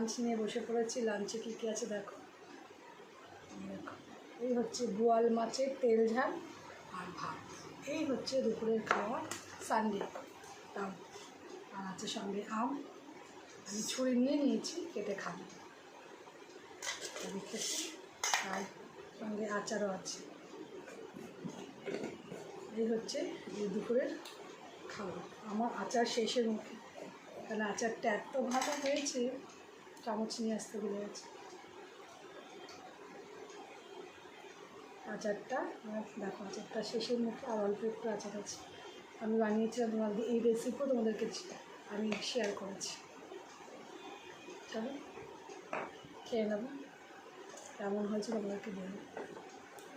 Lunch নিয়ে বসে পড়েছি লাঞ্চে কী কী আছে দেখো। এই হচ্ছে বোয়াল মাছের তেল ঝাল আর ভাত। এই হচ্ছে দুপুরের খাওয়া সানডে তাও আর আছে সঙ্গে আম। আমি ছুরি নিয়ে নিয়েছি, কেটে খাব। রেখেছি আর সঙ্গে আচারও আছে। এই হচ্ছে দুপুরের খাবার। আমার আচার শেষের মুখে। কারণ আচারটা এত ভালো হয়েছে চামচ নিয়ে আসতে ভুলে গেছে। আচারটা, আমার দেখো আচারটা শেষের মুখে আর অল্প একটু আচার আছে। আমি বানিয়েছিলাম তোমাদের এই রেসিপিও তোমাদেরকে আমি শেয়ার করেছি। চলো, খেয়ে নেব কেমন হয়েছে তোমাদেরকে বলব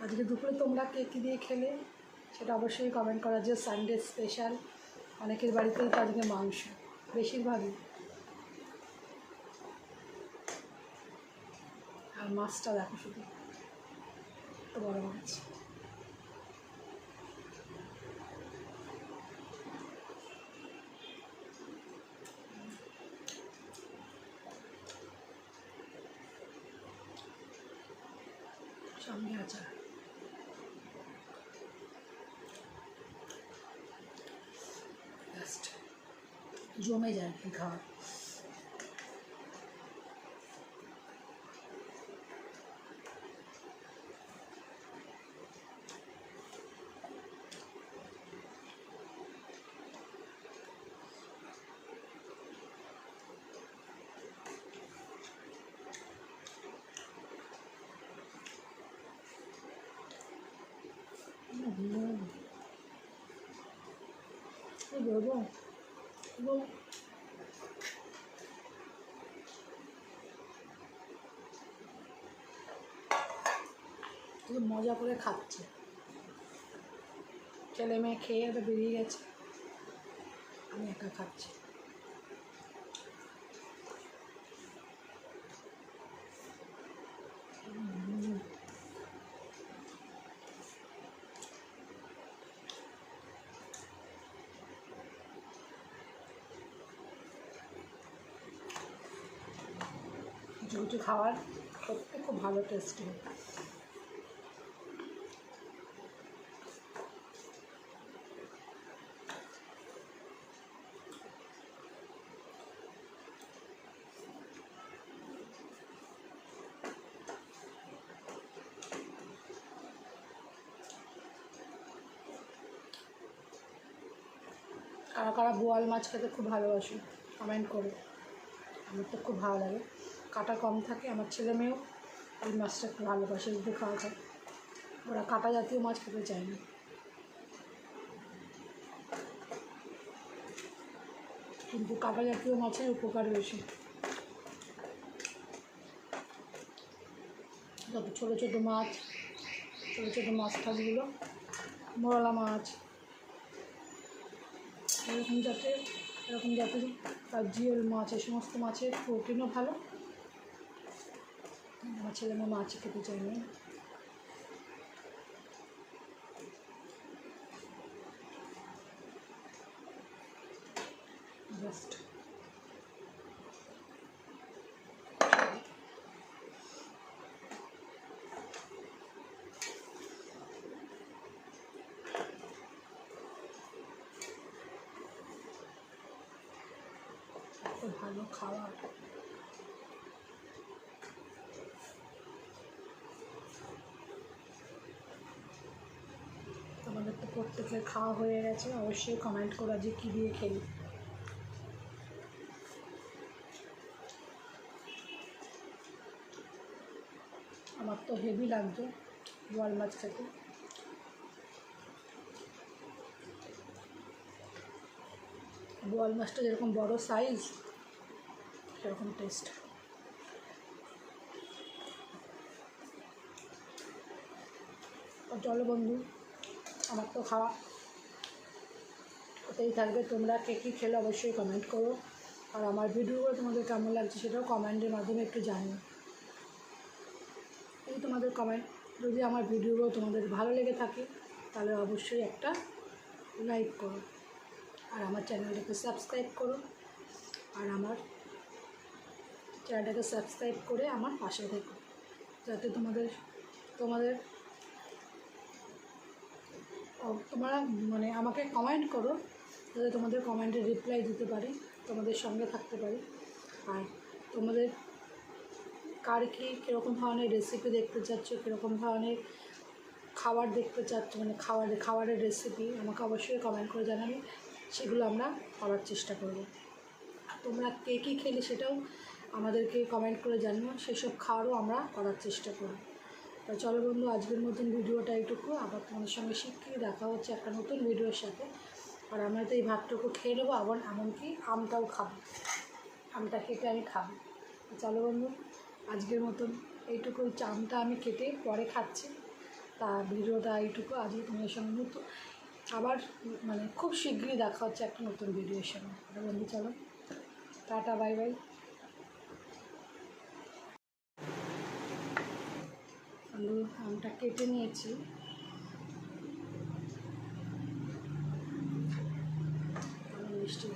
আজকে দুপুরে তোমরা কে কী দিয়ে খেলে সেটা অবশ্যই কমেন্ট করা। যে সানডে স্পেশাল অনেকের বাড়িতেই তো আজকে মাংস, বেশিরভাগই। মাছটা দেখো শুধু। তো বড় মাছ। জমে যায় খাওয়া হুম। কি এবং মজা করে খাচ্ছে। ছেলে মেয়ে খেয়ে বেরিয়ে গেছে। আমি একা খাচ্ছি। কিছু খাবার সত্যি খুব ভালো টেস্টি কারা কারা বোয়াল মাছ খেতে খুব ভালোবাসি কমেন্ট করো। আমার তো খুব ভালো লাগে। কাটা কম থাকে, আমার ছেলে মেয়েও, এই মাছটা খুব ভালোবাসে এগুলো খাওয়া খায় ওরা কাটা জাতীয় মাছ খেতে চায় না। কিন্তু কাটা জাতীয় মাছের উপকার বেশি যত ছোটো ছোটো মাছ, ছোটো ছোটো মাছ টাছগুলো মোরলা মাছ, এরকম জাতের এরকম জাতের জিওল মাছ, এই সমস্ত মাছের প্রোটিনও ভালো। আমার ছেলে মেয়ে মাছ খেতে চাইনি ভালো খাবার তোমাদের তো প্রত্যেকের খাওয়া হয়ে গেছে, অবশ্যই কমেন্ট করা যে কী দিয়ে খেলি। আমার তো হেভি লাগতো বোয়াল মাছ খেতে। বোয়াল মাছটা যেরকম বড় সাইজ সেরকম টেস্ট চলো বন্ধু আমার তো খাওয়া। ওতেই থাকবে। তোমরা কে কী খেলে অবশ্যই কমেন্ট করো। আর আমার ভিডিওগুলো তোমাদের কেমন লাগছে সেটাও কমেন্টের মাধ্যমে একটু জানিও। এই তোমাদের কমেন্ট যদি আমার ভিডিওগুলো তোমাদের ভালো লেগে থাকে, তাহলে অবশ্যই একটা লাইক করো। আর আমার চ্যানেলটাকে সাবস্ক্রাইব করো। আর আমার চ্যানেলটাকে সাবস্ক্রাইব করে আমার পাশে থেকো। যাতে তোমাদের তোমাদের তোমরা মানে আমাকে কমেন্ট করো যাতে তোমাদের কমেন্টে রিপ্লাই দিতে পারি, তোমাদের সঙ্গে থাকতে পারি। আর তোমাদের কার কী, কীরকম ধরনের রেসিপি দেখতে চাচ্ছ, কীরকম ধরনের খাবার দেখতে চাচ্ছ মানে খাবার, খাবারের রেসিপি আমাকে অবশ্যই কমেন্ট করে জানাবে, সেগুলো আমরা করার চেষ্টা করব। তোমরা কে কী খেলে সেটাও আমাদেরকে কমেন্ট করে জানিও, সেসব খাওয়ারও আমরা করার চেষ্টা করব। তা চলো বন্ধু, আজকের মতন ভিডিওটা এইটুকু। আবার তোমাদের সঙ্গে শিখিয়ে দেখা হচ্ছে একটা নতুন ভিডিওর সাথে। আর আমরা তো এই ভাতটুকু খেয়ে নেব, আবার এমনকি আমটাও খাব। আমটা কেটে আমি খাব। চলো বন্ধু, আজকের মতন এইটুকু। চামটা আমি কেটে পরে খাচ্ছি। তা ভিডিওটা এইটুকু, আজকে তোমাদের সঙ্গে নতুন। আবার মানে খুব শীঘ্রই দেখা হচ্ছে একটা নতুন ভিডিওর সঙ্গে। বন্ধু, চলো। Tata, bye bye. বন্ধু আমটা কেটে নিয়েছি। মিষ্টি